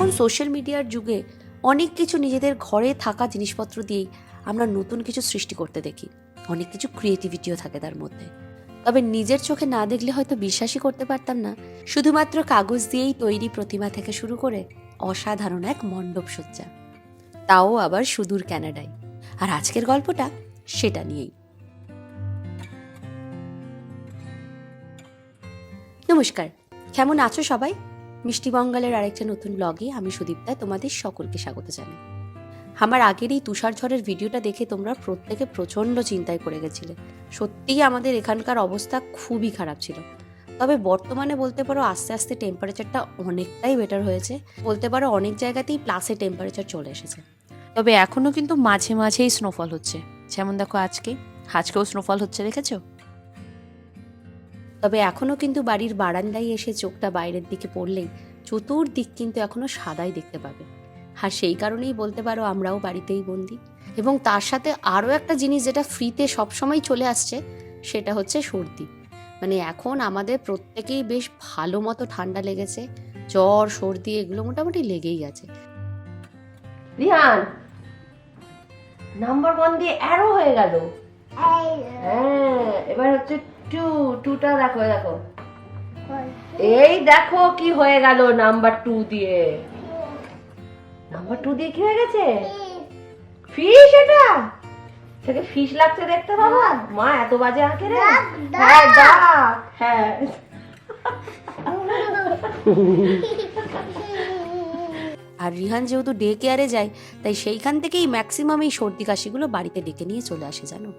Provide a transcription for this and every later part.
এখন সোশ্যাল মিডিয়ার যুগে অনেক কিছু নিজেদের ঘরে থাকা জিনিসপত্র দিয়েই আমরা নতুন কিছু সৃষ্টি করতে দেখি। অনেক কিছু ক্রিয়েটিভিটিও থাকে তার মধ্যে। তবে নিজের চোখে না দেখলে হয়তো বিশ্বাসই করতে পারতাম না। শুধুমাত্র কাগজ দিয়েই তৈরি প্রতিমা থেকে শুরু করে অসাধারণ এক মণ্ডপ সজ্জা। তাও আবার সুদূর ক্যানাডায় আর আজকের গল্পটা সেটা নিয়েই। নমস্কার। কেমন আছো সবাই? মিষ্টি বঙ্গালের আরেকটা নতুন ব্লগে আমি সুদীপ্তা তোমাদের সকলকে স্বাগত জানাই। আমার আগের এই তুষার ঝড়ের ভিডিওটা দেখে তোমরা প্রত্যেকে প্রচণ্ড চিন্তায় পড়ে গেছিলে। সত্যিই আমাদের এখানকার অবস্থা খুবই খারাপ ছিল। তবে বর্তমানে বলতে পারো আস্তে আস্তে টেম্পারেচারটা অনেকটাই বেটার হয়েছে। বলতে পারো অনেক জায়গাতেই প্লাসে টেম্পারেচার চলে এসেছে। তবে এখনও কিন্তু মাঝে মাঝেই স্নোফল হচ্ছে। যেমন দেখো আজকে, আজকেও স্নোফল হচ্ছে, দেখেছ? তবে এখনও কিন্তু বাড়ির বারান্দায় এসে চোখটা বাইরের দিকে পড়লেই চতুর্দিক কিন্তু এখনও সাদাই দেখতে পাবে। আর সেই কারণেই বলতে পারো আমরাও বাড়িতেই বন্দি। এবং তার সাথে আরও একটা জিনিস যেটা ফ্রিতে সবসময় চলে আসছে সেটা হচ্ছে সর্দি। মানে এখন আমাদের প্রত্যেকেই বেশ ভালো মতো ঠান্ডা লেগেছে জ্বর সর্দি এগুলো মোটামুটি লেগেই আছে। রিহান নাম্বার ওয়ান দিয়ে অ্যারো হয়ে গেল। হ্যাঁ এবার হচ্ছে টু টুটা দেখো দেখো। এই দেখো কি হয়ে গেল নাম্বার টু দিয়ে। নাম্বার টু দিয়ে কি হয়ে গেছে? ফিশ এটা? থেকে ফিশ লাগছে দেখতে বাবা? মা এত বাজে আঁকে রে। হ্যাঁ ডাক হ্যাঁ। আর রিহান যেহেতু ডে কেয়ারে যায় তাই সেইখান থেকেই ম্যাক্সিমাম এই সর্দি কাশিগুলো বাড়িতে ডেকে নিয়ে চলে আসে জানো?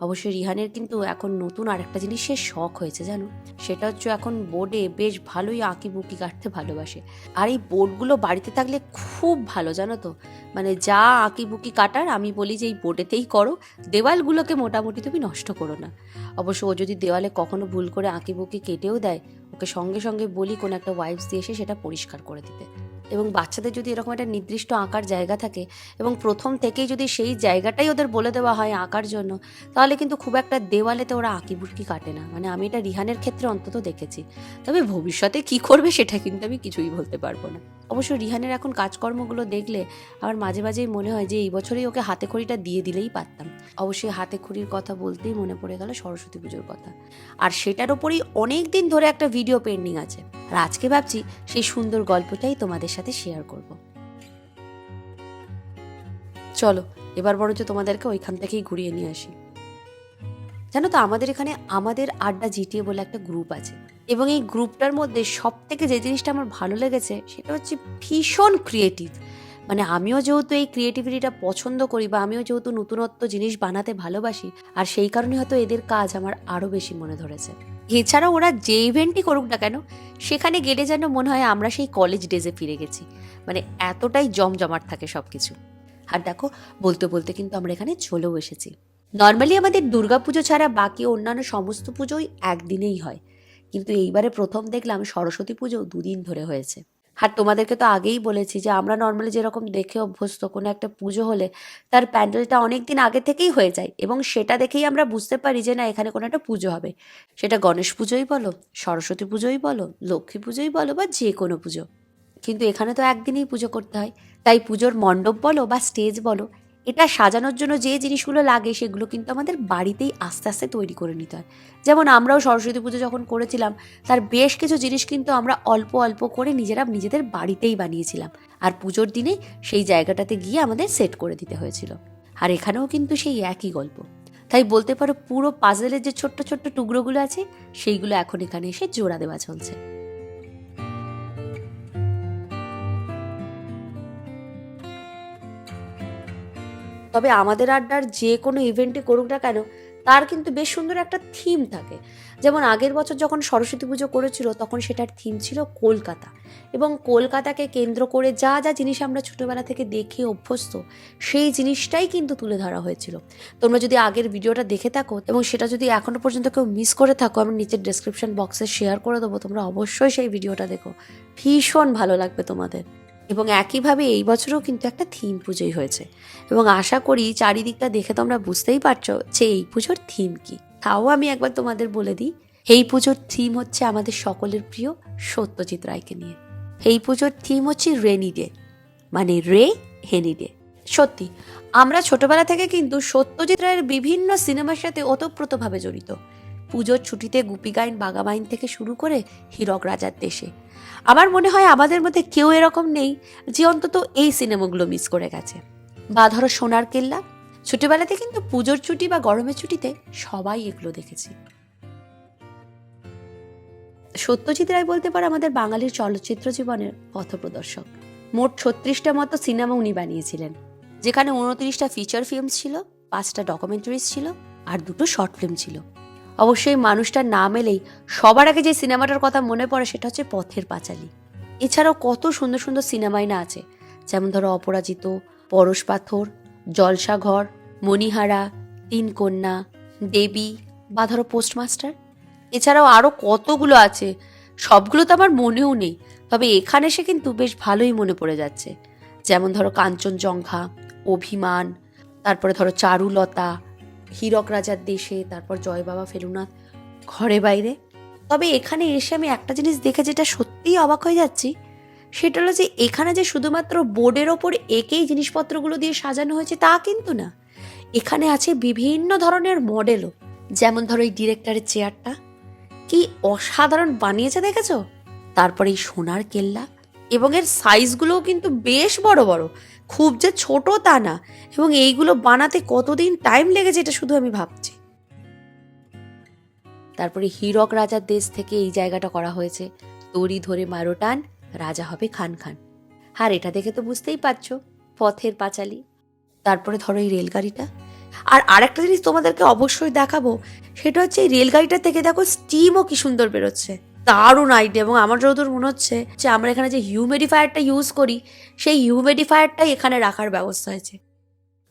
অবশ্যই রিহানের কিন্তু এখন নতুন আর আরেকটা জিনিসের শখ হয়েছে, জানো? সেটা হচ্ছে এখন বোর্ডে বেশ ভালোই আঁকি বুকি কাটতে ভালোবাসে। আর এই বোর্ডগুলো বাড়িতে থাকলে খুব ভালো, জানো তো? মানে যা আঁকি বুকি কাটার আমি বলি যে এই বোর্ডেতেই করো, দেওয়ালগুলোকে মোটামুটি তুমি নষ্ট করো না। অবশ্য ও যদি দেওয়ালে কখনো ভুল করে আঁকি বুকি কেটেও দেয়, ওকে সঙ্গে সঙ্গে বলি কোনো একটা ওয়াইপস দিয়ে এসে সেটা পরিষ্কার করে দিতে। এবং বাচ্চাদের যদি এরকম একটা নির্দিষ্ট আঁকার জায়গা থাকে এবং প্রথম থেকেই যদি সেই জায়গাটাই ওদের বলে দেওয়া হয় আঁকার জন্য, তাহলে কিন্তু খুব একটা দেওয়ালেতে ওরা আঁকি বুটকি কাটে না। মানে আমি এটা রিহানের ক্ষেত্রে অন্তত দেখেছি। তবে ভবিষ্যতে কি করবে সেটা কিন্তু আমি কিছুই বলতে পারব না। অবশ্য রিহানের এখন কাজকর্মগুলো দেখলে আমার মাঝে মাঝেই মনে হয় যে এই বছরেই ওকে হাতে খড়িটা দিয়ে দিলেই পারতাম। অবশ্যই হাতে খড়ির কথা বলতেই মনে পড়ে গেল সরস্বতী পুজোর কথা। আর সেটার ওপরেই অনেক দিন ধরে একটা ভিডিও পেন্ডিং আছে। আর আজকে ভাবছি সেই সুন্দর গল্পটাই তোমাদের সাথে শেয়ার করব। চলো, এবার বরঞ্চ তোমাদেরকে ওইখান থেকেই ঘুরিয়ে নিয়ে আসি। জানো তো, আমাদের এখানে আমাদের আড্ডা জিটিএ বলে একটা গ্রুপ আছে। এবং এই গ্রুপটার মধ্যে সব থেকে যে জিনিসটা আমার ভালো লেগেছে, সেটা হচ্ছে ভীষণ ক্রিয়েটিভ মানে আমিও যেহেতু এই ক্রিয়েটিভিটিটা পছন্দ করি বা আমিও যেহেতু নতুনত্ব জিনিস বানাতে ভালোবাসি, আর সেই কারণে হয়তো এদের কাজ আমার আরও বেশি মনে ধরেছে। এছাড়া ওরা যে ইভেন্টই করুক না কেন, সেখানে গেলে যেন মনে হয় আমরা সেই কলেজ ডেজে ফিরে গেছি। মানে এতটাই জমজমাট থাকে সব কিছু আর দেখো, বলতে বলতে কিন্তু আমরা এখানে চলেও এসেছি। নর্মালি আমাদের দুর্গাপুজো ছাড়া বাকি অন্যান্য সমস্ত পুজোই একদিনেই হয়। কিন্তু এইবারে প্রথম দেখলাম সরস্বতী পুজো দুদিন ধরে হয়েছে। আর তোমাদেরকে তো আগেই বলেছি যে আমরা নর্মালি যেরকম দেখে অভ্যস্ত কোনো একটা পুজো হলে তার প্যান্ডেলটা অনেক দিন আগে থেকেই হয়ে যায় এবং সেটা দেখেই আমরা বুঝতে পারি যে না, এখানে কোনো একটা পুজো হবে। সেটা গণেশ পুজোই বলো, সরস্বতী পুজোই বলো, লক্ষ্মী পুজোই বলো বা যে কোনো পুজো। কিন্তু এখানে তো একদিনেই পুজো করতে হয়। তাই পুজোর মণ্ডপ বলো বা স্টেজ বলো এটা সাজানোর জন্য যে জিনিসগুলো লাগে সেগুলো কিন্তু আমাদের বাড়িতেই আস্তে আস্তে তৈরি করে নিতে হয়। যেমন আমরাও সরস্বতী পুজো যখন করেছিলাম, তার বেশ কিছু জিনিস কিন্তু আমরা অল্প অল্প করে নিজেরা নিজেদের বাড়িতেই বানিয়েছিলাম। আর পুজোর দিনে সেই জায়গাটাতে গিয়ে আমাদের সেট করে দিতে হয়েছিল। আর এখানেও কিন্তু সেই একই গল্প। তাই বলতে পারো পুরো পাজেলের যে ছোট্ট ছোট্ট টুকরোগুলো আছে, সেইগুলো এখন এখানে এসে জোড়া দেওয়া চলছে। তবে আমাদের আড্ডার যে কোনো ইভেন্টে করুক না কেন, তার কিন্তু বেশ সুন্দর একটা থিম থাকে। যেমন আগের বছর যখন সরস্বতী পুজো করেছিল, তখন সেটার থিম ছিল কলকাতা। এবং কলকাতাকে কেন্দ্র করে যা যা জিনিস আমরা ছোটোবেলা থেকে দেখে অভ্যস্ত, সেই জিনিসটাই কিন্তু তুলে ধরা হয়েছিল। তোমরা যদি আগের ভিডিওটা দেখে থাকো এবং সেটা যদি এখনও পর্যন্ত কেউ মিস করে থাকো, আমি নিচের ডেসক্রিপশন বক্সে শেয়ার করে দেবো, তোমরা অবশ্যই সেই ভিডিওটা দেখো। ভীষণ ভালো লাগবে তোমাদের। এবং একইভাবে এই বছরও কিন্তু একটা থিম পুজোই হয়েছে। এবং আশা করি চারিদিকটা দেখে তোমরা বুঝতেই পারছ যে এই পুজোর থিম কি। তাও আমি একবার তোমাদের বলে দিই, এই পুজোর থিম হচ্ছে আমাদের সকলের প্রিয় সত্যজিৎ রায়কে নিয়ে। এই পুজোর থিম হচ্ছে রেনি ডে মানে রে হেনি ডে সত্যি, আমরা ছোটবেলা থেকে কিন্তু সত্যজিৎ রায়ের বিভিন্ন সিনেমার সাথে ওতপ্রোতভাবে জড়িত। পুজোর ছুটিতে গুপি গাইন বাগাবাইন থেকে শুরু করে হীরক রাজার দেশে আমার মনে হয় আমাদের মধ্যে কেউ এরকম নেই যে অন্তত এই সিনেমাগুলো মিস করে গেছে। বা ধরো সোনার কেল্লা, ছোটবেলাতে কিন্তু পুজোর ছুটি বা গরমের ছুটিতে সবাই এগুলো দেখেছি। সত্যজিৎ রায় বলতে পারে আমাদের বাঙালির চলচ্চিত্র জীবনের পথপ্রদর্শক মোট ছত্রিশটা মতো সিনেমা উনি বানিয়েছিলেন, যেখানে উনত্রিশটা ফিচার ফিল্ম ছিল, পাঁচটা ডকুমেন্টারিজ ছিল, আর দুটো শর্ট ফিল্ম ছিল। অবশ্যই মানুষটার নাম এলেই সবার আগে যে সিনেমাটার কথা মনে পড়ে সেটা হচ্ছে পথের পাঁচালী। এছাড়াও কত সুন্দর সুন্দর সিনেমাই না আছে। যেমন ধরো অপরাজিত, পরশ পাথর, জলসাঘর, মণিহারা, তিন কন্যা, দেবী বা ধরো পোস্টমাস্টার। এছাড়াও আরও কতগুলো আছে, সবগুলো তো আমার মনেও নেই। তবে এখানে এসে কিন্তু বেশ ভালোই মনে পড়ে যাচ্ছে। যেমন ধরো কাঞ্চনজঙ্ঘা, অভিমান, তারপরে ধরো চারুলতা হীরক রাজার দেশে, তারপর জয় বাবা ফেলুনাথ ঘরে বাইরে। তবে এখানে এসে আমি একটা জিনিস দেখে যেটা সত্যিই অবাক হয়ে যাচ্ছি, সেটা হলো যে এখানে যে শুধুমাত্র বোর্ডের ওপর একেই জিনিসপত্রগুলো দিয়ে সাজানো হয়েছে তা কিন্তু না। এখানে আছে বিভিন্ন ধরনের মডেলও, যেমন ধরো এই ডিরেক্টরের চেয়ারটা। কি অসাধারণ বানিয়েছে দেখেছ? তারপরে এই সোনার কেল্লা এবং এর সাইজগুলোও কিন্তু বেশ বড় বড়। খুব যে ছোট তা না, এবং এইগুলো বানাতে কতদিন টাইম লেগেছে এটা শুধু আমি ভাবছি। তারপরে হীরক রাজার দেশ থেকে এই জায়গাটা করা হয়েছে। দড়ি ধরে মারো টান রাজা হবে খান খান। আর এটা দেখে তো বুঝতেই পারছ, পথের পাঁচালী। তারপরে ধরো এই রেলগাড়িটা। আর আরেকটা জিনিস তোমাদেরকে অবশ্যই দেখাবো, সেটা হচ্ছে এই রেলগাড়িটা থেকে দেখো স্টিমও কি সুন্দর বেরোচ্ছে। দারুণ আইডিয়া এবং আমার যতদূর মনে হচ্ছে যে আমরা এখানে যে হিউমিডিফায়ারটা ইউজ করি, সেই হিউমিডিফায়ারটাই এখানে রাখার ব্যবস্থা হয়েছে।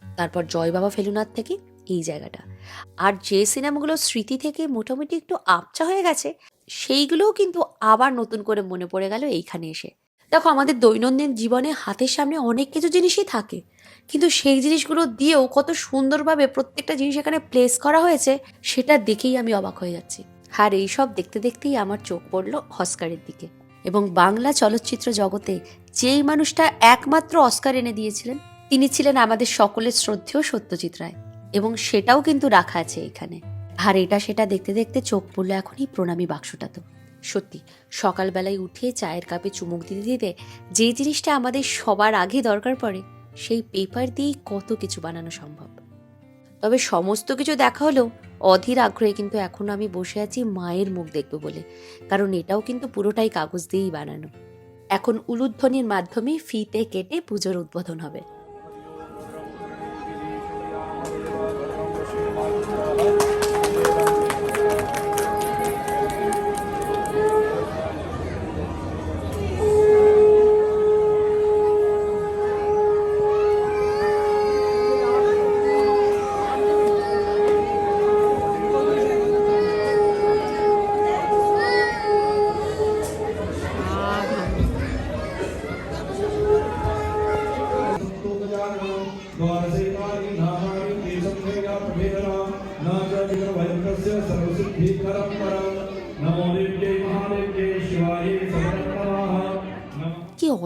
তারপর জয় বাবা ফেলুনাথ থেকে এই জায়গাটা। আর যে সিনেমাগুলো স্মৃতি থেকে মোটামুটি একটু আপচা হয়ে গেছে, সেইগুলোও কিন্তু আবার নতুন করে মনে পড়ে গেল এইখানে এসে। দেখো, আমাদের দৈনন্দিন জীবনে হাতের সামনে অনেক কিছু জিনিসই থাকে, কিন্তু সেই জিনিসগুলো দিয়েও কত সুন্দরভাবে প্রত্যেকটা জিনিস এখানে প্লেস করা হয়েছে, সেটা দেখেই আমি অবাক হয়ে যাচ্ছি। আর এইসব দেখতে দেখতেই আমার চোখ পড়ল অস্কারের দিকে। এবং বাংলা চলচ্চিত্র জগতে যেই মানুষটা একমাত্র অস্কার এনে দিয়েছিলেন, তিনি ছিলেন আমাদের সকলের শ্রদ্ধেয় সত্যজিৎ রায়। এবং সেটাও কিন্তু রাখা আছে এখানে। আর এটা সেটা দেখতে দেখতে চোখ পড়ল এখনই প্রণামী বাক্সটা তো। সত্যি, সকালবেলায় উঠে চায়ের কাপে চুমুক দিতে দিতে যে জিনিসটা আমাদের সবার আগে দরকার পড়ে, সেই পেপার দিয়েই কত কিছু বানানো সম্ভব। তবে সমস্ত কিছু দেখা হলেও অধীর আগ্রহে কিন্তু এখনও আমি বসে আছি মায়ের মুখ দেখব বলে। কারণ এটাও কিন্তু পুরোটাই কাগজ দিয়েই বানানো। এখন উলুধ্বনির মাধ্যমে ফিতে কেটে পুজোর উদ্বোধন হবে।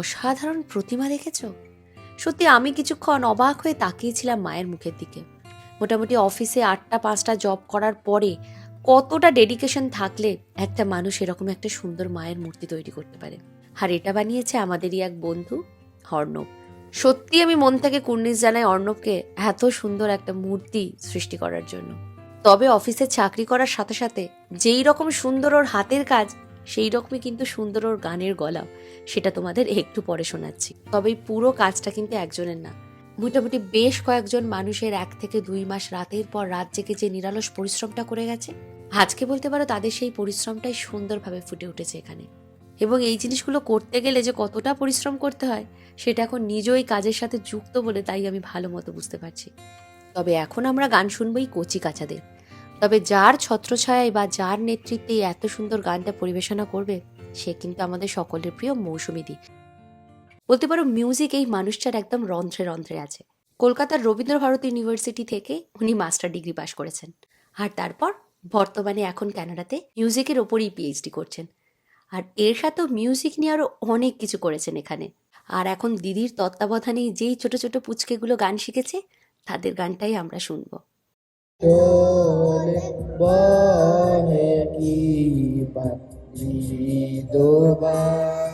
অসাধারণ প্রতিমা দেখেছ? সত্যি আমি কিছুক্ষণ অবাক হয়ে তাকিয়েছিলাম মায়ের মুখের দিকে। মোটামুটি অফিসে আটটা, পাঁচটা জব করার পরে কতটা ডেডিকেশন থাকলে একটা মানুষ এরকম একটা সুন্দর মায়ের মূর্তি তৈরি করতে পারে। আর এটা বানিয়েছে আমাদেরই এক বন্ধু, অর্ণব। সত্যি আমি মন থেকে কুর্নিশ জানাই অর্ণবকে এত সুন্দর একটা মূর্তি সৃষ্টি করার জন্য। তবে অফিসে চাকরি করার সাথে সাথে যেই রকম সুন্দর ওর হাতের কাজ সেই রকমই কিন্তু সুন্দর ওর গানের গলা সেটা তোমাদের একটু পরে শোনাচ্ছি। তবে পুরো কাজটা কিন্তু একজনের না। মোটামুটি বেশ কয়েকজন মানুষের এক থেকে দুই মাস রাতের পর রাত জেগে যে নিরালস পরিশ্রমটা করে গেছে, আজকে বলতে পারো তাদের সেই পরিশ্রমটাই সুন্দরভাবে ফুটে উঠেছে এখানে। এবং এই জিনিসগুলো করতে গেলে যে কতটা পরিশ্রম করতে হয়, সেটা এখন নিজেও এই কাজের সাথে যুক্ত বলে তাই আমি ভালো মতো বুঝতে পারছি। তবে এখন আমরা গান শুনবই কচি কাচাদের। তবে যার ছত্রছায়ায় বা যার নেতৃত্বে এত সুন্দর গানটা পরিবেশনা করবে, সে কিন্তু আমাদের সকলের প্রিয় মৌসুমী দি। বলতে পারো মিউজিক এই মানুষটার একদম রন্ধ্রে রন্ধ্রে আছে। কলকাতার রবীন্দ্র ভারতী ইউনিভার্সিটি থেকে উনি মাস্টার ডিগ্রি পাশ করেছেন। আর তারপর বর্তমানে এখন কানাডাতে মিউজিকের ওপরই পিএইচডি করছেন। আর এর সাথেও মিউজিক নিয়ে আরও অনেক কিছু করেছেন এখানে। আর এখন দিদির তত্ত্বাবধানে যেই ছোট ছোট পুচকেগুলো গান শিখেছে, তাদের গানটাই আমরা শুনব। চলে বহে কি দোবার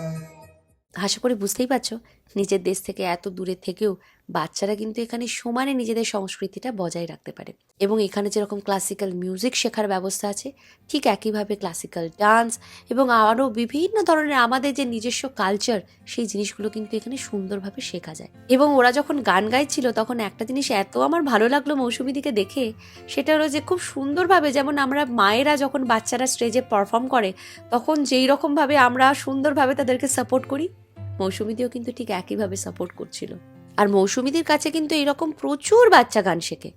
আশা করি বুঝতেই পারছ? নিজের দেশ থেকে এত দূরে থেকেও বাচ্চারা কিন্তু এখানে সমানে নিজেদের সংস্কৃতিটা বজায় রাখতে পারে। এবং এখানে যেরকম ক্লাসিক্যাল মিউজিক শেখার ব্যবস্থা আছে, ঠিক একইভাবে ক্লাসিক্যাল ডান্স এবং আরও বিভিন্ন ধরনের আমাদের যে নিজস্ব কালচার সেই জিনিসগুলো কিন্তু এখানে সুন্দরভাবে শেখা যায়। এবং ওরা যখন গান গাইছিল, তখন একটা জিনিস এত আমার ভালো লাগল মৌসুমিদিকে দেখে, সেটা হলো যে খুব সুন্দরভাবে যেমন আমরা মায়েরা যখন বাচ্চারা স্টেজে পারফর্ম করে, তখন যেই রকমভাবে আমরা সুন্দরভাবে তাদেরকে সাপোর্ট করি মৌসুমিদিও কিন্তু ঠিক একইভাবে সাপোর্ট করছিল। আর মৌসুমিদির কাছে কিন্তু এরকম প্রচুর বাচ্চা গান শেখে।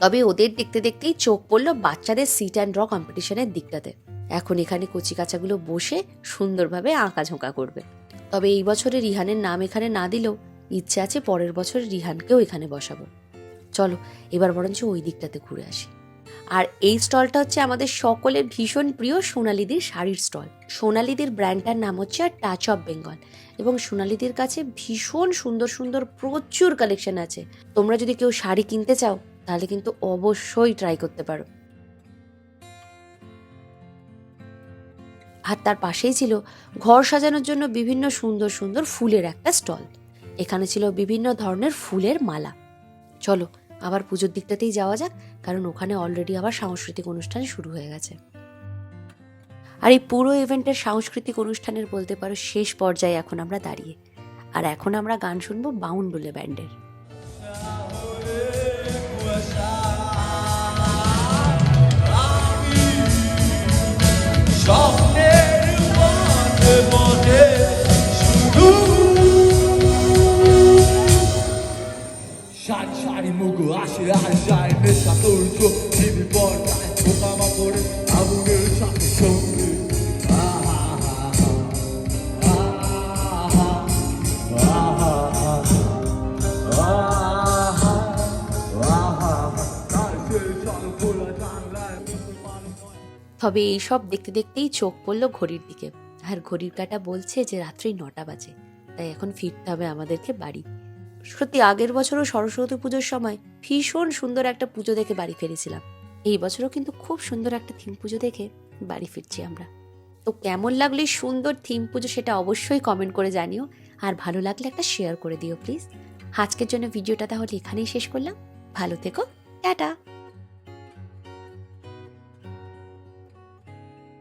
তবে ওদের দেখতে দেখতেই চোখ পড়ল বাচ্চাদের সিট অ্যান্ড ড্র কম্পিটিশনের দিকটাতে। এখন এখানে কচি কচিকাচাগুলো বসে সুন্দরভাবে আঁকাঝোঁকা করবে। তবে এই বছরে রিহানের নাম এখানে না দিলেও ইচ্ছে আছে পরের বছর রিহানকেও এখানে বসাবো। চলো, এবার বরঞ্চ ওই দিকটাতে ঘুরে আসি। আর এই স্টলটা হচ্ছে আমাদের সকলের ভীষণ প্রিয় সোনালিদির শাড়ির স্টল। সোনালিদির ব্র্যান্ডটার নাম হচ্ছে টাচ অফ বেঙ্গল এবং সোনালিদির কাছে ভীষণ সুন্দর সুন্দর প্রচুর কালেকশন আছে। তোমরা যদি কেউ শাড়ি কিনতে চাও, তাহলে কিন্তু অবশ্যই ট্রাই করতে পারো। আর তার পাশেই ছিল ঘর সাজানোর জন্য বিভিন্ন সুন্দর সুন্দর ফুলের একটা স্টল। এখানে ছিল বিভিন্ন ধরনের ফুলের মালা। চলো আবার পুজোর দিকটাতেই যাওয়া যাক, কারণ ওখানে অলরেডি আবার সাংস্কৃতিক অনুষ্ঠান শুরু হয়ে গেছে। আর এই পুরো ইভেন্টের সাংস্কৃতিক অনুষ্ঠানের বলতে পারো শেষ পর্যায়ে এখন আমরা দাঁড়িয়ে। আর এখন আমরা গান শুনব বাউন্ডুলে ব্যান্ডের। স্বপ্নের সারি মুগো, আসে আর যায় নেশা তোর চোখ, টিভি পর্দায় পোকামা করে আগুনের সাথে সঙ্গে। তবে এইসব দেখতে দেখতেই চোখ পড়ল ঘড়ির দিকে। আর ঘড়ির কাটা বলছে যে রাত্রি নটা বাজে, তাই এখন ফিরতে হবে আমাদেরকে বাড়ি। সত্যি, আগের বছরও সরস্বতী পুজোর সময় ভীষণ সুন্দর একটা পুজো দেখে বাড়ি ফিরেছিলাম। এই বছরও কিন্তু খুব সুন্দর একটা থিম পুজো দেখে বাড়ি ফিরছি আমরা। তো কেমন লাগল সুন্দর থিম পুজো সেটা অবশ্যই কমেন্ট করে জানিও। আর ভালো লাগলে একটা শেয়ার করে দিও প্লিজ আজকের জন্য ভিডিওটা তাহলে এখানেই শেষ করলাম। ভালো থেকো, টাটা!